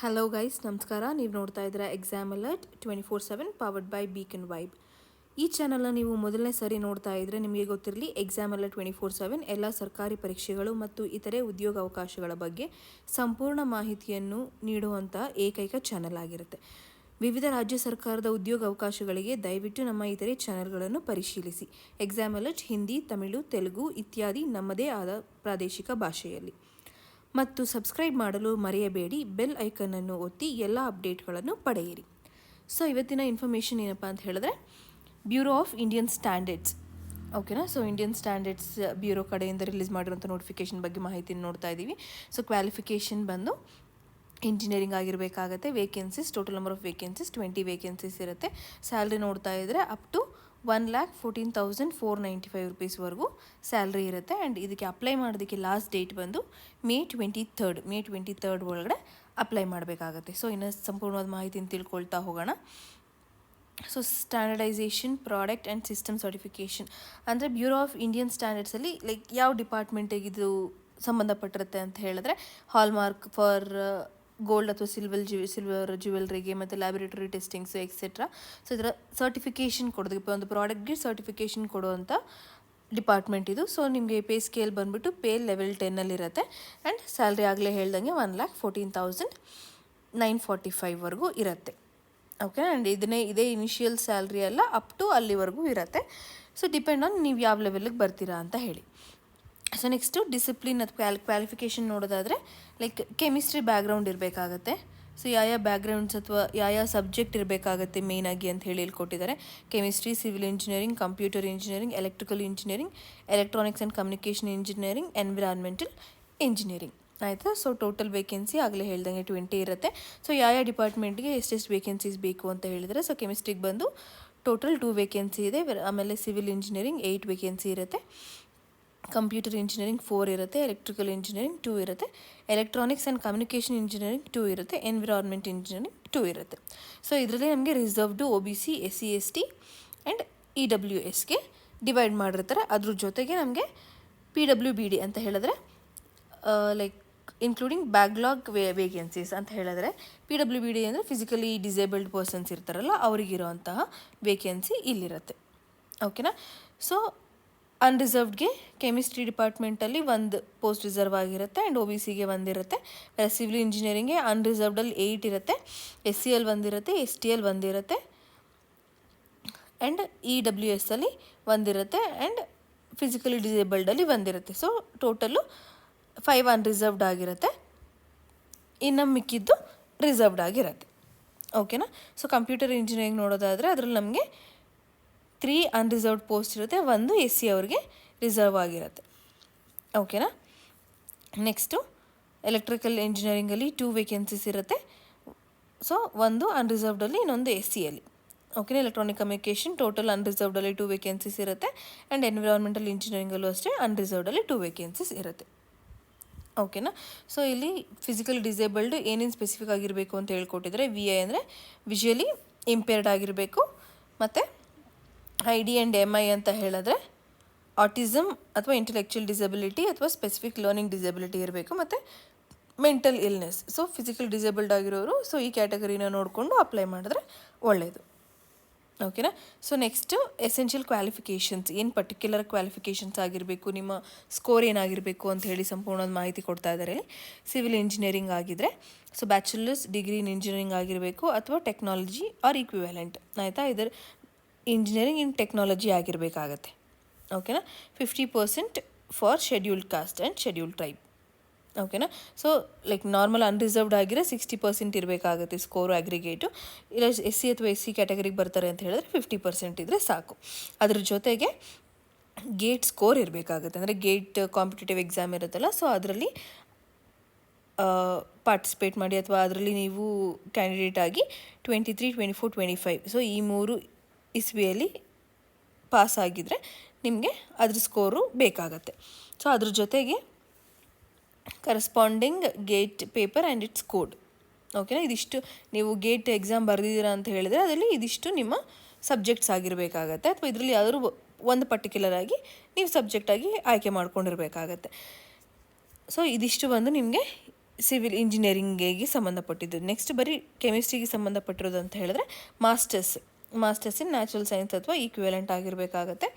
Hello guys ನಮಸ್ಕಾರ. ನೀವು ನೋಡ್ತಾ ಇದ್ದೀರಾ exam alert twenty four seven powered by beacon vibe ಈ ಚಾನಲ್ನ ನೀವು ಮೊದಲನೇ ಸರಿ ನೋಡ್ತಾ ಇದ್ದರೆ ನಿಮಗೆ ಗೊತ್ತಿರಲಿ exam alert twenty four seven ಎಲ್ಲ ಸರ್ಕಾರಿ ಪರೀಕ್ಷೆಗಳು ಮತ್ತು ಇತರೆ ಉದ್ಯೋಗ ಅವಕಾಶಗಳ ಬಗ್ಗೆ ಸಂಪೂರ್ಣ ಮಾಹಿತಿಯನ್ನು ನೀಡುವಂಥ ಏಕೈಕ ಚಾನಲ್ ಆಗಿರುತ್ತೆ. ವಿವಿಧ ರಾಜ್ಯ ಸರ್ಕಾರದ ಉದ್ಯೋಗ ಅವಕಾಶಗಳಿಗೆ ದಯವಿಟ್ಟು ನಮ್ಮ ಇತರೆ ಚಾನೆಲ್ಗಳನ್ನು ಪರಿಶೀಲಿಸಿ. ಎಕ್ಸಾಮ್ ಅಲರ್ಟ್ ಹಿಂದಿ, ತಮಿಳು, ತೆಲುಗು ಇತ್ಯಾದಿ ನಮ್ಮದೇ ಆದ ಪ್ರಾದೇಶಿಕ ಭಾಷೆಯಲ್ಲಿ. ಮತ್ತು ಸಬ್ಸ್ಕ್ರೈಬ್ ಮಾಡಲು ಮರೆಯಬೇಡಿ. ಬೆಲ್ ಐಕನನ್ನು ಒತ್ತಿ ಎಲ್ಲ ಅಪ್ಡೇಟ್ಗಳನ್ನು ಪಡೆಯಿರಿ. ಸೊ ಇವತ್ತಿನ ಇನ್ಫಾರ್ಮೇಷನ್ ಏನಪ್ಪ ಅಂತ ಹೇಳಿದ್ರೆ ಬ್ಯೂರೋ ಆಫ್ ಇಂಡಿಯನ್ ಸ್ಟ್ಯಾಂಡರ್ಡ್ಸ್ ಓಕೆನಾ ಸೊ ಇಂಡಿಯನ್ ಸ್ಟ್ಯಾಂಡರ್ಡ್ಸ್ ಬ್ಯೂರೋ ಕಡೆಯಿಂದ ರಿಲೀಸ್ ಮಾಡಿರೋಂಥ ನೋಟಿಫಿಕೇಶನ್ ಬಗ್ಗೆ ಮಾಹಿತಿನ ನೋಡ್ತಾ ಇದ್ದೀವಿ. ಸೊ ಕ್ವಾಲಿಫಿಕೇಷನ್ ಬಂದು engineering ಆಗಿರಬೇಕಾಗತ್ತೆ. Vacancies total number of vacancies twenty vacancies ಇರುತ್ತೆ. ಸ್ಯಾಲ್ರಿ ನೋಡ್ತಾ ಇದ್ದರೆ up to one lakh fourteen thousand four ninety five ರುಪೀಸ್ವರೆಗೂ salary ಇರುತ್ತೆ. ಆ್ಯಂಡ್ ಇದಕ್ಕೆ ಅಪ್ಲೈ ಮಾಡೋದಕ್ಕೆ ಲಾಸ್ಟ್ ಡೇಟ್ ಬಂದು May twenty third May twenty third ಒಳಗಡೆ apply ಮಾಡಬೇಕಾಗತ್ತೆ. ಸೊ ಇನ್ನು ಸಂಪೂರ್ಣವಾದ ಮಾಹಿತಿನ ತಿಳ್ಕೊಳ್ತಾ ಹೋಗೋಣ. So standardisation product and system certification ಅಂದರೆ ಬ್ಯೂರೋ ಆಫ್ ಇಂಡಿಯನ್ ಸ್ಟ್ಯಾಂಡರ್ಡ್ಸಲ್ಲಿ ಲೈಕ್ ಯಾವ ಡಿಪಾರ್ಟ್ಮೆಂಟಿಗೆ ಇದು ಸಂಬಂಧಪಟ್ಟಿರುತ್ತೆ ಅಂತ ಹೇಳಿದ್ರೆ ಹಾಲ್ಮಾರ್ಕ್ ಫಾರ್ ಗೋಲ್ಡ್ ಅಥವಾ ಸಿಲ್ವರ್ ಜ್ಯೂ ಸಿಲ್ವರ್ ಜ್ಯುವೆಲ್ರಿಗೆ ಮತ್ತು ಲ್ಯಾಬೊರೇಟರಿ ಟೆಸ್ಟಿಂಗ್ಸು ಎಕ್ಸೆಟ್ರಾ ಸೊ ಇದರ ಸರ್ಟಿಫಿಕೇಷನ್ ಕೊಡೋದು ಒಂದು ಪ್ರಾಡಕ್ಟ್ಗೆ ಸರ್ಟಿಫಿಕೇಷನ್ ಕೊಡುವಂಥ ಡಿಪಾರ್ಟ್ಮೆಂಟ್ ಇದು. ಸೊ ನಿಮಗೆ ಪೇ ಸ್ಕೇಲ್ ಬಂದುಬಿಟ್ಟು ಪೇ ಲೆವೆಲ್ ಟೆನ್ನಲ್ಲಿರುತ್ತೆ ಆ್ಯಂಡ್ ಸ್ಯಾಲ್ರಿ ಆಗಲೇ ಹೇಳ್ದಂಗೆ one lakh fourteen thousand nine forty ಫೈವ್ವರೆಗೂ ಇರುತ್ತೆ. ಓಕೆ ಆ್ಯಂಡ್ ಇದನ್ನೇ, ಇದೇ ಇನಿಷಿಯಲ್ ಸ್ಯಾಲ್ರಿ ಎಲ್ಲ ಅಪ್ ಟು ಅಲ್ಲಿವರೆಗೂ ಇರುತ್ತೆ. ಸೊ ಡಿಪೆಂಡ್ ಆನ್ ನೀವು ಯಾವ ಲೆವೆಲಿಗೆ ಬರ್ತೀರಾ ಅಂತ ಹೇಳಿ. ಸೊ ನೆಕ್ಸ್ಟು ಡಿಸಿಪ್ಲಿನ್ ಅಥವಾ ಕ್ವಾಲ್ ಕ್ವಾಲಿಫಿಕೇಷನ್ ನೋಡೋದಾದರೆ ಲೈಕ್ ಕೆಮಿಸ್ಟ್ರಿ ಬ್ಯಾಕ್ಗ್ರೌಂಡ್ ಇರಬೇಕಾಗತ್ತೆ. ಸೊ ಯಾವ ಯಾವ ಅಥವಾ ಯಾವ ಯಾವ ಸಬ್ಜೆಕ್ಟ್ ಇರಬೇಕಾಗತ್ತೆ ಮೇಯ್ನಾಗಿ ಅಂತ ಹೇಳಿ ಕೊಟ್ಟಿದ್ದಾರೆ chemistry civil engineering computer engineering electrical engineering electronics and communication engineering environmental engineering ಆಯಿತಾ? ಸೊ ಟೋಟಲ್ ವೇಕೆನ್ಸಿ ಆಗಲೇ ಹೇಳ್ದಂಗೆ ಟ್ವೆಂಟಿ ಇರುತ್ತೆ. ಸೊ ಯಾವ ಯಾವ ಡಿಪಾರ್ಟ್ಮೆಂಟ್ಗೆ ಎಷ್ಟೆಷ್ಟು ವೇಕೆನ್ಸೀಸ್ ಬೇಕು ಅಂತ ಹೇಳಿದರೆ ಸೊ ಕೆಮಿಸ್ಟ್ರಿಗೆ ಬಂದು ಟೋಟಲ್ ಟೂ ವೇಕೆನ್ಸಿ ಇದೆ. ಆಮೇಲೆ ಸಿವಿಲ್ ಇಂಜಿನಿಯರಿಂಗ್ ಏಯ್ಟ್ ವೇಕೆನ್ಸಿ ಇರುತ್ತೆ. ಕಂಪ್ಯೂಟರ್ ಇಂಜಿನಿಯರಿಂಗ್ ಫೋರ್ ಇರುತ್ತೆ, ಎಲೆಕ್ಟ್ರಿಕಲ್ ಇಂಜಿನಿಯರಿಂಗ್ ಟೂ ಇರುತ್ತೆ, electronics and communication engineering two ಇರುತ್ತೆ, ಎನ್ವಿರಾನ್ಮೆಂಟ್ ಇಂಜಿನಿಯರಿಂಗ್ ಟೂ ಇರುತ್ತೆ. ಸೊ ಇದರಲ್ಲಿ ನಮಗೆ reserved O B C S C S T and E W ಎಸ್ಗೆ ಡಿವೈಡ್ ಮಾಡಿರ್ತಾರೆ. ಅದ್ರ ಜೊತೆಗೆ ನಮಗೆ ಪಿ ಡಬ್ಲ್ಯೂ ಬಿ ಡಿ ಅಂತ ಹೇಳಿದ್ರೆ like including backlog way vacancies ಅಂತ ಹೇಳಿದ್ರೆ ಪಿ ಡಬ್ಲ್ಯೂ ಬಿ ಡಿ ಅಂದರೆ ಫಿಸಿಕಲಿ ಡಿಸೇಬಲ್ಡ್ ಪರ್ಸನ್ಸ್ ಇರ್ತಾರಲ್ಲ ಅವರಿಗಿರೋಂತಹ ವೇಕೆನ್ಸಿ ಇಲ್ಲಿರುತ್ತೆ. ಓಕೆನಾ ಸೊ ಅನ್ರಿಸರ್ವ್ಡ್ಗೆ ಕೆಮಿಸ್ಟ್ರಿ ಡಿಪಾರ್ಟ್ಮೆಂಟಲ್ಲಿ ಒಂದು ಪೋಸ್ಟ್ ರಿಸರ್ವ್ ಆಗಿರುತ್ತೆ ಆ್ಯಂಡ್ ಒ ಬಿ ಸಿಗೆ ಒಂದಿರುತ್ತೆ. ಸಿವಿಲ್ ಇಂಜಿನಿಯರಿಂಗ್ಗೆ ಅನ್ರಿಸರ್ವ್ಡಲ್ಲಿ ಏಯ್ಟ್ ಇರುತ್ತೆ. ಎಸ್ ಸಿ ಎಲ್ ಒಂದಿರುತ್ತೆ ಎಸ್ ಟಿ ಎಲ್ ಒಂದಿರುತ್ತೆ. ಆ್ಯಂಡ್ ಇ ಡಬ್ಲ್ಯೂ ಎಸ್ ಅಲ್ಲಿ ಒಂದಿರುತ್ತೆ ಆ್ಯಂಡ್ ಫಿಸಿಕಲಿ ಡಿಸೇಬಲ್ಡಲ್ಲಿ ಒಂದಿರುತ್ತೆ. ಸೊ ಟೋಟಲು ಫೈವ್ ಅನ್ರಿಸರ್ವ್ಡ್ ಆಗಿರುತ್ತೆ. ಇನ್ನು ಮಿಕ್ಕಿದ್ದು ರಿಸರ್ವ್ಡ್ ಆಗಿರುತ್ತೆ. ಓಕೆನಾ ಸೊ ಕಂಪ್ಯೂಟರ್ ಇಂಜಿನಿಯರಿಂಗ್ ನೋಡೋದಾದರೆ ಅದರಲ್ಲಿ ನಮಗೆ ತ್ರೀ ಅನ್ರಿಸರ್ವ್ಡ್ ಪೋಸ್ಟ್ ಇರುತ್ತೆ, ಒಂದು ಎಸ್ ಸಿ ಅವ್ರಿಗೆ ರಿಸರ್ವ್ ಆಗಿರುತ್ತೆ. ಓಕೆನಾ ನೆಕ್ಸ್ಟು ಎಲೆಕ್ಟ್ರಿಕಲ್ ಇಂಜಿನಿಯರಿಂಗಲ್ಲಿ ಟೂ ವೇಕೆನ್ಸೀಸ್ ಇರುತ್ತೆ. ಸೊ ಒಂದು ಅನ್ರಿಸರ್ವ್ಡಲ್ಲಿ ಇನ್ನೊಂದು ಎಸ್ ಸಿಯಲ್ಲಿ ಓಕೆನಾ ಎಲೆಕ್ಟ್ರಾನಿಕ್ ಕಮ್ಯುನಿಕೇಷನ್ ಟೋಟಲ್ ಅನ್ರಿಸರ್ವ್ಡಲ್ಲಿ ಟೂ ವೇಕೆನ್ಸೀಸ್ ಇರುತ್ತೆ. ಆ್ಯಂಡ್ ಎನ್ವಿರಾನ್ಮೆಂಟಲ್ ಇಂಜಿನಿಯರಿಂಗಲ್ಲೂ ಅಷ್ಟೇ ಅನ್ರಿಸರ್ವ್ಡಲ್ಲಿ ಟೂ ವೇಕೆನ್ಸೀಸ್ ಇರುತ್ತೆ. ಓಕೆನಾ ಸೊ ಇಲ್ಲಿ ಫಿಸಿಕಲ್ ಡಿಸೇಬಲ್ಡ್ ಏನೇನು ಸ್ಪೆಸಿಫಿಕ್ ಆಗಿರಬೇಕು ಅಂತ ಹೇಳ್ಕೊಟ್ಟಿದ್ರೆ ವಿ ಐ ಅಂದರೆ ವಿಜುವಲಿ ಇಂಪೇರ್ಡ್ ಆಗಿರಬೇಕು. ಮತ್ತು I D and M I ಅಂತ ಹೇಳಿದ್ರೆ ಆಟಿಸಮ್ ಅಥವಾ ಇಂಟೆಲೆಕ್ಚುಯಲ್ ಡಿಸಬಿಲಿಟಿ ಅಥವಾ ಸ್ಪೆಸಿಫಿಕ್ ಲರ್ನಿಂಗ್ ಡಿಸಬಿಲಿಟಿ ಇರಬೇಕು ಮತ್ತು mental illness so physical disabled ಆಗಿರೋರು ಸೊ ಈ ಕ್ಯಾಟಗರಿನ ನೋಡಿಕೊಂಡು ಅಪ್ಲೈ ಮಾಡಿದ್ರೆ ಒಳ್ಳೆಯದು ಓಕೆನಾ ಸೊ ನೆಕ್ಸ್ಟು ಎಸೆನ್ಷಿಯಲ್ ಕ್ವಾಲಿಫಿಕೇಷನ್ಸ್ ಏನು ಪರ್ಟಿಕ್ಯುಲರ್ ಕ್ವಾಲಿಫಿಕೇಷನ್ಸ್ ಆಗಿರಬೇಕು, ನಿಮ್ಮ ಸ್ಕೋರ್ ಏನಾಗಿರಬೇಕು ಅಂತ ಹೇಳಿ ಸಂಪೂರ್ಣ ಮಾಹಿತಿ ಕೊಡ್ತಾ ಇದ್ದಾರೆ ಸಿವಿಲ್ ಇಂಜಿನಿಯರಿಂಗ್ ಆಗಿದ್ದರೆ so bachelors degree in engineering ಆಗಿರಬೇಕು, ಅಥವಾ ಟೆಕ್ನಾಲಜಿ ಆರ್ ಈಕ್ವಿವ್ಯಾಲೆಂಟ್ ಆಯಿತಾ? ಇದರ ಇಂಜಿನಿಯರಿಂಗ್ ಇನ್ ಟೆಕ್ನಾಲಜಿ ಆಗಿರಬೇಕಾಗತ್ತೆ. ಓಕೆನಾ fifty percent for scheduled caste and scheduled tribe ಓಕೆನಾ ಸೊ ಲೈಕ್ ನಾರ್ಮಲ್ ಅನ್ರಿಸರ್ವ್ಡ್ ಆಗಿರೋ ಸಿಕ್ಸ್ಟಿ ಪರ್ಸೆಂಟ್ ಇರಬೇಕಾಗುತ್ತೆ ಸ್ಕೋರು ಅಗ್ರಿಗೇಟು ಇಲ್ಲ ಎಸ್ ಸಿ ಅಥವಾ ಎಸ್ ಸಿ ಕ್ಯಾಟಗರಿಗೆ ಬರ್ತಾರೆ ಅಂತ ಹೇಳಿದ್ರೆ ಫಿಫ್ಟಿ ಪರ್ಸೆಂಟ್ ಇದ್ದರೆ ಸಾಕು. ಅದ್ರ ಜೊತೆಗೆ ಗೇಟ್ ಸ್ಕೋರ್ ಇರಬೇಕಾಗುತ್ತೆ. ಅಂದರೆ ಗೇಟ್ ಕಾಂಪಿಟೇಟಿವ್ ಎಕ್ಸಾಮ್ ಇರುತ್ತಲ್ಲ ಸೊ ಅದರಲ್ಲಿ ಪಾರ್ಟಿಸಿಪೇಟ್ ಮಾಡಿ, ಅಥವಾ ಅದರಲ್ಲಿ ನೀವು ಕ್ಯಾಂಡಿಡೇಟ್ ಆಗಿ twenty three twenty four twenty five so ಈ ಮೂರು ಇಸ್ವಿಯಲ್ಲಿ ಪಾಸ್ ಆಗಿದ್ದರೆ ನಿಮಗೆ ಅದ್ರ ಸ್ಕೋರು ಬೇಕಾಗತ್ತೆ. ಸೊ ಅದ್ರ ಜೊತೆಗೆ corresponding GATE paper and its code ಓಕೆನಾ ಇದಿಷ್ಟು ನೀವು ಗೇಟ್ ಎಕ್ಸಾಮ್ ಬರೆದಿದ್ದೀರಾ ಅಂತ ಹೇಳಿದರೆ ಅದರಲ್ಲಿ ಇದಿಷ್ಟು ನಿಮ್ಮ ಸಬ್ಜೆಕ್ಟ್ಸ್ ಆಗಿರಬೇಕಾಗತ್ತೆ. ಅಥವಾ ಇದರಲ್ಲಿ ಯಾವ್ದಾದ್ರು ಒಂದು ಪರ್ಟಿಕ್ಯುಲರ್ ಆಗಿ ನೀವು ಸಬ್ಜೆಕ್ಟಾಗಿ ಆಯ್ಕೆ ಮಾಡ್ಕೊಂಡಿರಬೇಕಾಗತ್ತೆ. ಸೊ ಇದಿಷ್ಟು ಬಂದು ನಿಮಗೆ ಸಿವಿಲ್ ಇಂಜಿನಿಯರಿಂಗಿಗೆ ಸಂಬಂಧಪಟ್ಟಿದ್ದು. ನೆಕ್ಸ್ಟ್ ಬರೀ ಕೆಮಿಸ್ಟ್ರಿಗೆ ಸಂಬಂಧಪಟ್ಟಿರೋದು ಅಂತ ಹೇಳಿದ್ರೆ masters masters in natural science ಅಥವಾ ಈಕ್ವಿವೆಲೆಂಟ್ ಆಗಿರಬೇಕಾಗತ್ತೆ.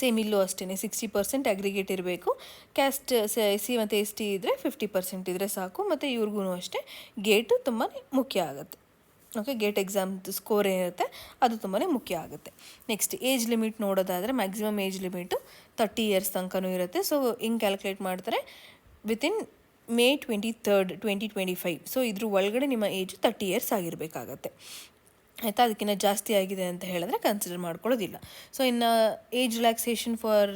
ಸೇಮ್ ಇಲ್ಲೂ ಅಷ್ಟೇ ಸಿಕ್ಸ್ಟಿ ಪರ್ಸೆಂಟ್ ಅಗ್ರಿಗೇಟ್ ಇರಬೇಕು. ಕ್ಯಾಸ್ಟ್ ಸಿ ಮತ್ತು ಎಸ್ ಟಿ ಇದ್ದರೆ ಫಿಫ್ಟಿ ಪರ್ಸೆಂಟ್ ಇದ್ದರೆ ಸಾಕು, ಮತ್ತು ಇವ್ರಿಗೂ ಅಷ್ಟೇ. ಗೇಟು ತುಂಬಾ ಮುಖ್ಯ ಆಗುತ್ತೆ. ಓಕೆ ಗೇಟ್ ಎಕ್ಸಾಮ್ದು ಸ್ಕೋರ್ ಏನಿರುತ್ತೆ, ಅದು ತುಂಬಾ ಮುಖ್ಯ ಆಗುತ್ತೆ. ನೆಕ್ಸ್ಟ್ ಏಜ್ ಲಿಮಿಟ್ ನೋಡೋದಾದರೆ maximum age limit thirty years ತನಕನೂ ಇರುತ್ತೆ. ಸೊ ಹಿಂಗೆ ಕ್ಯಾಲ್ಕುಲೇಟ್ ಮಾಡ್ತಾರೆ? Within May twenty third twenty twenty five so ಇದ್ರ ಒಳಗಡೆ ನಿಮ್ಮ ಏಜ್ ತರ್ಟಿ ಇಯರ್ಸ್ ಆಗಿರಬೇಕಾಗತ್ತೆ. ಆಯಿತಾ? ಅದಕ್ಕಿಂತ ಜಾಸ್ತಿ ಆಗಿದೆ ಅಂತ ಹೇಳಿದ್ರೆ ಕನ್ಸಿಡರ್ ಮಾಡ್ಕೊಳ್ಳೋದಿಲ್ಲ. ಸೊ ಇನ್ನು ಏಜ್ ರಿಲ್ಯಾಕ್ಸೇಷನ್ ಫಾರ್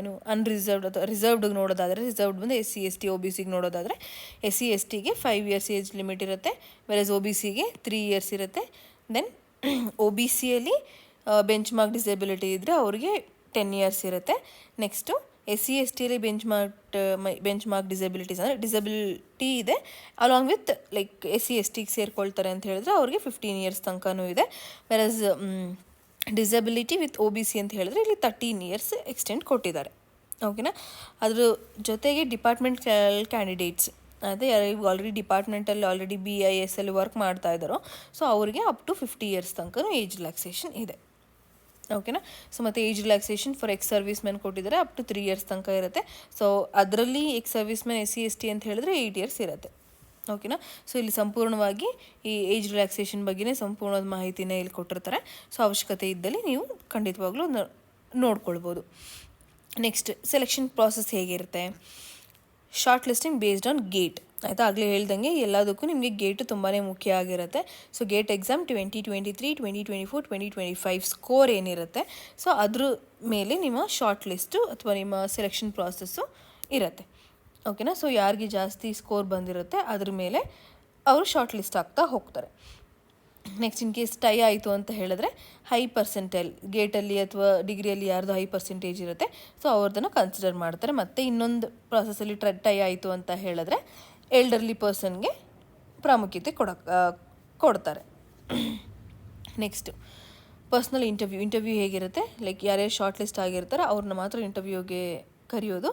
ಏನು ಅನ್ರಿಸರ್ವ್ಡ್ ಅಥವಾ ರಿಸರ್ವ್ಡ್ ನೋಡೋದಾದರೆ ರಿಸರ್ವ್ಡ್ ಬಂದು S C S T O B ಸಿಗೆ ನೋಡೋದಾದರೆ ಎಸ್ ಸಿ ಎಸ್ ಟಿಗೆ ಫೈವ್ ಇಯರ್ಸ್ ಏಜ್ ಲಿಮಿಟ್ ಇರುತ್ತೆ ವೆರಸ್ ಒ ಬಿ ಸಿಗೆ ತ್ರೀ ಇಯರ್ಸ್ ಇರುತ್ತೆ. ದೆನ್ ಒ ಬಿ ಸಿಯಲ್ಲಿ ಬೆಂಚ್ ಮಾರ್ಕ್ ಡಿಸೆಬಿಲಿಟಿ ಇದ್ದರೆ ಅವ್ರಿಗೆ ಟೆನ್ ಇಯರ್ಸ್ ಇರುತ್ತೆ. ನೆಕ್ಸ್ಟು ಎಸ್ ಸಿ ಎಸ್ ಟಿಯಲ್ಲಿ benchmark benchmark disabilities ಅಂದರೆ ಡಿಸಬಿಲಿಟಿ ಇದೆ. Along with like S C S ಟಿಗೆ ಸೇರ್ಕೊಳ್ತಾರೆ ಅಂತ ಹೇಳಿದ್ರೆ ಅವ್ರಿಗೆ ಫಿಫ್ಟೀನ್ ಇಯರ್ಸ್ ತನಕನೂ ಇದೆ. Versus disability with O B C ಅಂತ ಹೇಳಿದ್ರೆ ಇಲ್ಲಿ ತರ್ಟೀನ್ ಇಯರ್ಸ್ ಎಕ್ಸ್ಟೆಂಡ್ ಕೊಟ್ಟಿದ್ದಾರೆ. ಓಕೆನಾ ಅದ್ರ ಜೊತೆಗೆ ಡಿಪಾರ್ಟ್ಮೆಂಟ್ ಕ್ಯಾಂಡಿಡೇಟ್ಸ್ ಅದೇ ಯಾರು ಆಲ್ರೆಡಿ ಡಿಪಾರ್ಟ್ಮೆಂಟಲ್ಲಿ ಆಲ್ರೆಡಿ ಬಿ ಐ ಎಸ್ ಅಲ್ಲಿ ವರ್ಕ್ ಮಾಡ್ತಾ ಇದ್ದಾರೋ ಸೊ ಅವರಿಗೆ ಅಪ್ ಟು ಫಿಫ್ಟಿ ಇಯರ್ಸ್ ತನಕ ಏಜ್ ರಿಲ್ಯಾಕ್ಸೇಷನ್ ಇದೆ. ಓಕೆನಾ ಸೊ ಮತ್ತು age relaxation for ex service man ಕೊಟ್ಟಿದ್ದಾರೆ ಅಪ್ ಟು ತ್ರೀ ಇಯರ್ಸ್ ತನಕ ಇರುತ್ತೆ. ಸೊ ಅದರಲ್ಲಿ ex service man S C S T ಅಂತ ಹೇಳಿದ್ರೆ ಏಯ್ಟ್ ಇಯರ್ಸ್ ಇರುತ್ತೆ. ಓಕೆನಾ ಸೊ ಇಲ್ಲಿ ಸಂಪೂರ್ಣವಾಗಿ ಈ ಏಜ್ ರಿಲ್ಯಾಕ್ಸೇಷನ್ ಬಗ್ಗೆನೇ ಸಂಪೂರ್ಣವಾದ ಮಾಹಿತಿನ ಇಲ್ಲಿ ಕೊಟ್ಟಿರ್ತಾರೆ. ಸೊ ಅವಶ್ಯಕತೆ ಇದ್ದಲ್ಲಿ ನೀವು ಖಂಡಿತವಾಗ್ಲೂ ನೋಡ್ಕೊಳ್ಬೋದು. ನೆಕ್ಸ್ಟ್ ಸೆಲೆಕ್ಷನ್ ಪ್ರಾಸೆಸ್ ಹೇಗಿರುತ್ತೆ? Short listing based on GATE ಆಯಿತಾ? ಆಗಲೇ ಹೇಳ್ದಂಗೆ ಎಲ್ಲದಕ್ಕೂ ನಿಮಗೆ ಗೇಟ್ ತುಂಬಾ ಮುಖ್ಯ ಆಗಿರುತ್ತೆ. So GATE exam twenty twenty three twenty twenty four twenty twenty five score ಏನಿರುತ್ತೆ. ಸೊ ಅದ್ರ ಮೇಲೆ ನಿಮ್ಮ ಶಾರ್ಟ್ ಲಿಸ್ಟು ಅಥವಾ ನಿಮ್ಮ ಸೆಲೆಕ್ಷನ್ ಪ್ರಾಸೆಸ್ಸು ಇರುತ್ತೆ. ಓಕೆನಾ ಸೊ ಯಾರಿಗೆ ಜಾಸ್ತಿ ಸ್ಕೋರ್ ಬಂದಿರುತ್ತೆ, ಅದ್ರ ಮೇಲೆ ಅವರು ಶಾರ್ಟ್ ಲಿಸ್ಟ್ ಆಗ್ತಾ ಹೋಗ್ತಾರೆ. ನೆಕ್ಸ್ಟ್ ಇನ್ ಕೇಸ್ ಟೈ ಆಯಿತು ಅಂತ ಹೇಳಿದ್ರೆ ಹೈ ಪರ್ಸೆಂಟೇಲ್ ಗೇಟಲ್ಲಿ ಅಥವಾ ಡಿಗ್ರಿಯಲ್ಲಿ ಯಾರ್ದು ಹೈ ಪರ್ಸೆಂಟೇಜ್ ಇರುತ್ತೆ ಸೊ ಅವ್ರದ್ದನ್ನು ಕನ್ಸಿಡರ್ ಮಾಡ್ತಾರೆ. ಮತ್ತು ಇನ್ನೊಂದು ಪ್ರಾಸೆಸಲ್ಲಿ ಟ್ರ ಟೈ ಆಯಿತು ಅಂತ ಹೇಳಿದ್ರೆ ಎಲ್ಡರ್ಲಿ ಪರ್ಸನ್ಗೆ ಪ್ರಾಮುಖ್ಯತೆ ಕೊಡಕ್ಕೆ ಕೊಡ್ತಾರೆ. ನೆಕ್ಸ್ಟು ಪರ್ಸ್ನಲ್ ಇಂಟರ್ವ್ಯೂ ಇಂಟರ್ವ್ಯೂ ಹೇಗಿರುತ್ತೆ? ಲೈಕ್ ಯಾರ್ಯಾರು ಶಾರ್ಟ್ ಲಿಸ್ಟ್ ಆಗಿರ್ತಾರೆ, ಅವ್ರನ್ನ ಮಾತ್ರ ಇಂಟರ್ವ್ಯೂಗೆ ಕರೆಯೋದು.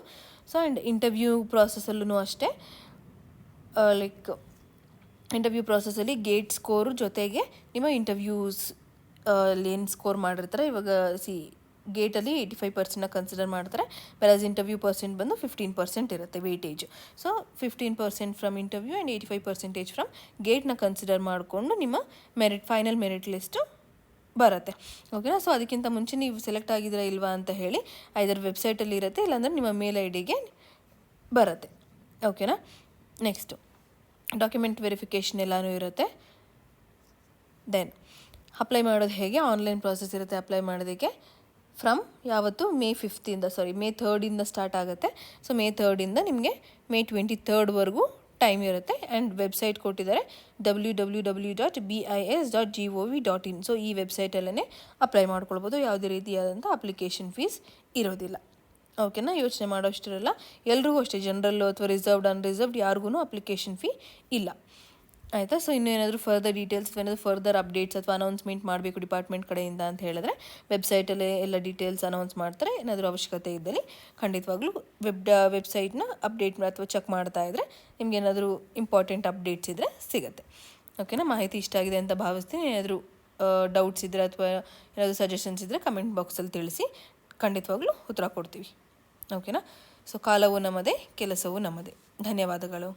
ಸೊ ಆ್ಯಂಡ್ ಇಂಟರ್ವ್ಯೂ ಪ್ರಾಸೆಸಲ್ಲೂ ಅಷ್ಟೇ. ಲೈಕ್ ಇಂಟರ್ವ್ಯೂ ಪ್ರಾಸೆಸಲ್ಲಿ ಗೇಟ್ ಸ್ಕೋರ್ ಜೊತೆಗೆ ನಿಮ್ಮ ಇಂಟರ್ವ್ಯೂಸ್ ಏನು ಸ್ಕೋರ್ ಮಾಡಿರ್ತಾರೆ. ಇವಾಗ ಸಿ ಗೇಟಲ್ಲಿ ಏಯ್ಟಿ ಫೈವ್ ಪರ್ಸೆಂಟ್ನ ಕನ್ಸಿಡರ್ ಮಾಡ್ತಾರೆ. ವೆರಾಸ್ ಇಂಟರ್ವ್ಯೂ ಪರ್ಸೆಂಟ್ ಬಂದು ಫಿಫ್ಟೀನ್ ಪರ್ಸೆಂಟ್ ಇರುತ್ತೆ weightage so fifteen percent from interview and eighty five percentage from ಗೇಟ್ನ consider ಮಾಡಿಕೊಂಡು ನಿಮ್ಮ ಮೆರಿಟ್ ಫೈನಲ್ ಮೆರಿಟ್ ಲಿಸ್ಟು ಬರುತ್ತೆ. ಓಕೆನಾ ಸೊ ಅದಕ್ಕಿಂತ ಮುಂಚೆ ನೀವು ಸೆಲೆಕ್ಟ್ ಆಗಿದ್ದೀರಾ ಇಲ್ವಾ ಅಂತ ಹೇಳಿ ಐದರ ವೆಬ್ಸೈಟಲ್ಲಿ ಇರುತ್ತೆ, ಇಲ್ಲಾಂದರೆ ನಿಮ್ಮ ಮೇಲ್ ಐ ಡಿಗೆ ಬರುತ್ತೆ. ಓಕೆನಾ ನೆಕ್ಸ್ಟು ಡಾಕ್ಯುಮೆಂಟ್ ವೆರಿಫಿಕೇಷನ್ ಎಲ್ಲನೂ ಇರುತ್ತೆ. ದೆನ್ ಅಪ್ಲೈ ಮಾಡೋದು ಹೇಗೆ? ಆನ್ಲೈನ್ ಪ್ರಾಸೆಸ್ ಇರುತ್ತೆ ಅಪ್ಲೈ ಮಾಡೋದಕ್ಕೆ. ಫ್ರಮ್ ಯಾವತ್ತು? ಮೇ ಫಿಫ್ತಿಂದ ಸಾರಿ ಮೇ ಥರ್ಡಿಂದ ಸ್ಟಾರ್ಟ್ ಆಗುತ್ತೆ. ಸೊ ಮೇ ಥರ್ಡಿಂದ ನಿಮಗೆ ಮೇ ಟ್ವೆಂಟಿ ಥರ್ಡ್ವರೆಗೂ ಟೈಮ್ ಇರುತ್ತೆ. ಆ್ಯಂಡ್ ವೆಬ್ಸೈಟ್ ಕೊಟ್ಟಿದ್ದಾರೆ W W W dot B I S dot G O V dot in so ಈ ವೆಬ್ಸೈಟಲ್ಲೇ ಅಪ್ಲೈ ಮಾಡ್ಕೊಳ್ಬೋದು. ಯಾವುದೇ ರೀತಿಯಾದಂಥ ಅಪ್ಲಿಕೇಶನ್ ಫೀಸ್ ಇರೋದಿಲ್ಲ. ಓಕೆನಾ ಯೋಚನೆ ಮಾಡೋಷ್ಟಿರಲ್ಲ ಎಲ್ರಿಗೂ ಅಷ್ಟೇ. ಜನರಲ್ಲು ಅಥವಾ ರಿಸರ್ವ್ಡ್ ಅನ್ರಿಸರ್ವ್ಡ್ ಯಾರಿಗೂ ಅಪ್ಲಿಕೇಶನ್ ಫೀ ಇಲ್ಲ. ಆಯಿತಾ? ಸೊ ಇನ್ನೂ ಏನಾದರೂ ಫರ್ದರ್ ಡೀಟೇಲ್ಸ್ ಏನಾದರೂ ಫರ್ದರ್ ಅಪ್ಡೇಟ್ಸ್ ಅಥವಾ ಅನೌನ್ಸ್ಮೆಂಟ್ ಮಾಡಬೇಕು ಡಿಪಾರ್ಟ್ಮೆಂಟ್ ಕಡೆಯಿಂದ ಅಂತ ಹೇಳಿದ್ರೆ ವೆಬ್ಸೈಟಲ್ಲೇ ಎಲ್ಲ ಡೀಟೇಲ್ಸ್ ಅನೌನ್ಸ್ ಮಾಡ್ತಾರೆ. ಏನಾದರೂ ಅವಶ್ಯಕತೆ ಇದ್ದಲ್ಲಿ ಖಂಡಿತವಾಗ್ಲೂ ವೆಬ್ ವೆಬ್ಸೈಟ್ನ ಅಪ್ಡೇಟ್ ಅಥವಾ ಚೆಕ್ ಮಾಡ್ತಾ ಇದ್ದರೆ ನಿಮ್ಗೆ ಏನಾದರೂ ಇಂಪಾರ್ಟೆಂಟ್ ಅಪ್ಡೇಟ್ಸ್ ಇದ್ದರೆ ಸಿಗುತ್ತೆ. ಓಕೆನಾ ಮಾಹಿತಿ ಇಷ್ಟ ಆಗಿದೆ ಅಂತ ಭಾವಿಸ್ತೀನಿ. ಏನಾದರೂ ಡೌಟ್ಸ್ ಇದ್ದರೆ ಅಥವಾ ಏನಾದರೂ ಸಜೆಷನ್ಸ್ ಇದ್ದರೆ ಕಮೆಂಟ್ ಬಾಕ್ಸಲ್ಲಿ ತಿಳಿಸಿ ಖಂಡಿತವಾಗ್ಲೂ ಉತ್ತರ ಕೊಡ್ತೀವಿ. ಓಕೆನಾ ಸೊ ಕಾಲವು ನಮ್ಮದೇ, ಕೆಲಸವೂ ನಮ್ಮದೇ. ಧನ್ಯವಾದಗಳು.